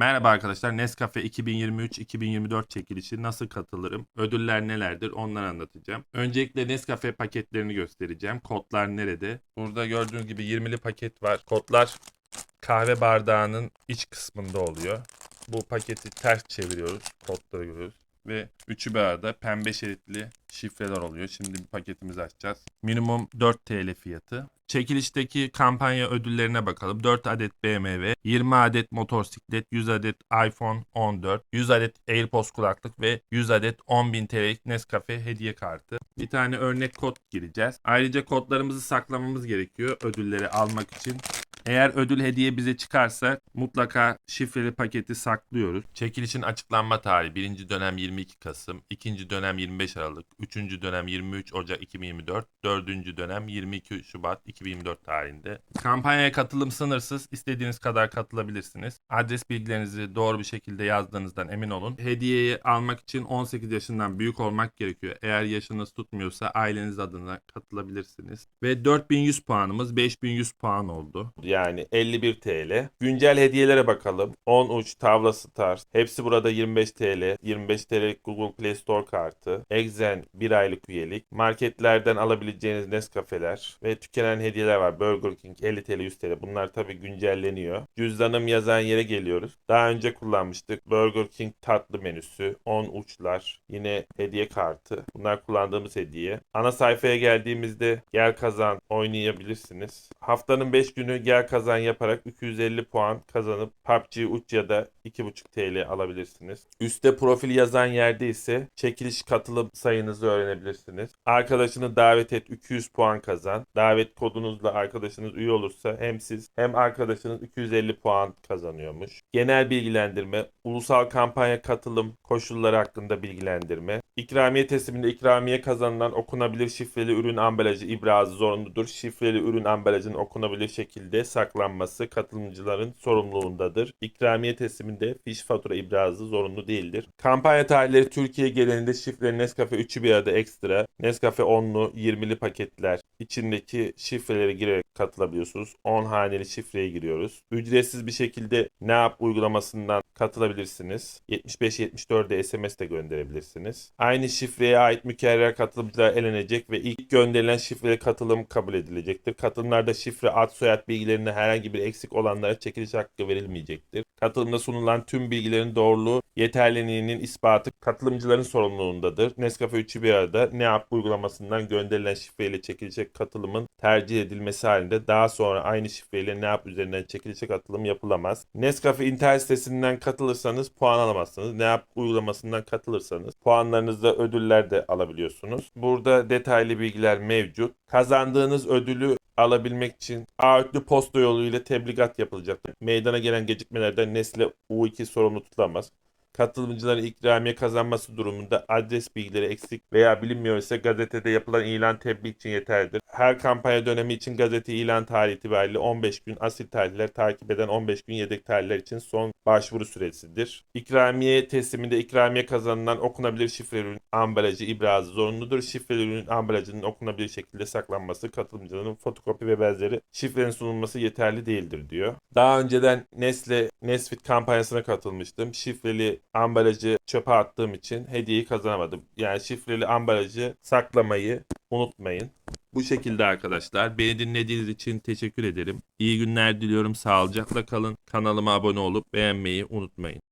Merhaba arkadaşlar. Nescafe 2023-2024 çekilişi nasıl katılırım? Ödüller nelerdir? Onları anlatacağım. Öncelikle Nescafe paketlerini göstereceğim. Kodlar nerede? Burada gördüğünüz gibi 20'li paket var. Kodlar kahve bardağının iç kısmında oluyor. Bu paketi ters çeviriyoruz. Kodları görüyoruz. Ve üçü arada pembe şeritli şifreler oluyor. Şimdi bir paketimizi açacağız. Minimum 4 TL fiyatı. Çekilişteki kampanya ödüllerine bakalım. 4 adet BMW, 20 adet motosiklet, 100 adet iPhone 14, 100 adet AirPods kulaklık ve 100 adet 10.000 TL'lik Nescafe hediye kartı. Bir tane örnek kod gireceğiz. Ayrıca kodlarımızı saklamamız gerekiyor ödülleri almak için. Eğer ödül hediye bize çıkarsa mutlaka şifreli paketi saklıyoruz. Çekilişin açıklanma tarihi 1. dönem 22 Kasım, 2. dönem 25 Aralık, 3. dönem 23 Ocak 2024, 4. dönem 22 Şubat 2024 tarihinde. Kampanyaya katılım sınırsız. İstediğiniz kadar katılabilirsiniz. Adres bilgilerinizi doğru bir şekilde yazdığınızdan emin olun. Hediyeyi almak için 18 yaşından büyük olmak gerekiyor. Eğer yaşınız tutmuyorsa aileniz adına katılabilirsiniz. Ve 4100 puanımız 5100 puan oldu. Yani 51 TL. Güncel hediyelere bakalım. 10 uç, tavla stars. Hepsi burada 25 TL. 25 TL'lik Google Play Store kartı. Exen 1 aylık üyelik. Marketlerden alabileceğiniz Nescafeler. Ve tükenen hediyeler var. Burger King 50 TL 100 TL. Bunlar tabii güncelleniyor. Cüzdanım yazan yere geliyoruz. Daha önce kullanmıştık. Burger King tatlı menüsü. 10 uçlar. Yine hediye kartı. Bunlar kullandığımız hediye. Ana sayfaya geldiğimizde gel kazan oynayabilirsiniz. Haftanın 5 günü gel kazan yaparak 250 puan kazanıp PUBG uç ya da 2,5 TL alabilirsiniz. Üste profil yazan yerde ise çekiliş katılım sayınızı öğrenebilirsiniz. Arkadaşını davet et 200 puan kazan. Davet kodunuzla arkadaşınız üye olursa hem siz hem arkadaşınız 250 puan kazanıyormuş. Genel bilgilendirme, ulusal kampanya katılım koşulları hakkında bilgilendirme. İkramiye tesliminde ikramiye kazanılan okunabilir şifreli ürün ambalajı ibrazı zorunludur. Şifreli ürün ambalajının okunabilir şekilde saklanması katılımcıların sorumluluğundadır. İkramiye tesliminde fiş fatura ibrazı zorunlu değildir. Kampanya tarihleri Türkiye genelinde şifreli Nescafe 3'ü bir arada ekstra. Nescafe 10'lu 20'li paketler içindeki şifreleri girerek katılabiliyorsunuz. 10 haneli şifreye giriyoruz. Ücretsiz bir şekilde ne yap uygulamasından katılabilirsiniz. 75-74'de SMS de gönderebilirsiniz. Aynı şifreye ait mükerrer katılımcılar elenecek ve ilk gönderilen şifreli katılım kabul edilecektir. Katılımlarda şifre, ad, soyad bilgilerinde herhangi bir eksik olanlara çekiliş hakkı verilmeyecektir. Katılımda sunulan tüm bilgilerin doğruluğu, yeterliliğinin ispatı katılımcıların sorumluluğundadır. Nescafe 3'ü bir arada ne yap uygulamasından gönderilen şifreyle katılımın tercih edilmesi halinde daha sonra aynı şifreyle ne yap üzerinden çekilecek katılım yapılamaz. Nescafe internet sitesinden katılırsanız puan alamazsınız. Ne yap uygulamasından katılırsanız puanlarınızda ödüller de alabiliyorsunuz. Burada detaylı bilgiler mevcut. Kazandığınız ödülü alabilmek için ağırlıklı posta yoluyla tebligat yapılacaktır. Meydana gelen gecikmelerden Nestle U2 sorumlu tutulamaz. Katılımcıların ikramiye kazanması durumunda adres bilgileri eksik veya bilinmiyor ise gazetede yapılan ilan tebliğ için yeterlidir. Her kampanya dönemi için gazete ilan tarihi itibariyle 15 gün asil tarihler takip eden 15 gün yedek tarihler için son başvuru süresidir. İkramiye tesliminde ikramiye kazanılan okunabilir şifreli ürün ambalajı ibrazı zorunludur. Şifreli ürün ambalajının okunabilir şekilde saklanması, katılımcıların fotokopi ve benzeri şifrenin sunulması yeterli değildir diyor. Daha önceden Nestle Nesfit kampanyasına katılmıştım. Şifreli ambalajı çöpe attığım için hediyeyi kazanamadım. Yani şifreli ambalajı saklamayı unutmayın. Bu şekilde arkadaşlar. Beni dinlediğiniz için teşekkür ederim. İyi günler diliyorum. Sağlıcakla kalın. Kanalıma abone olup beğenmeyi unutmayın.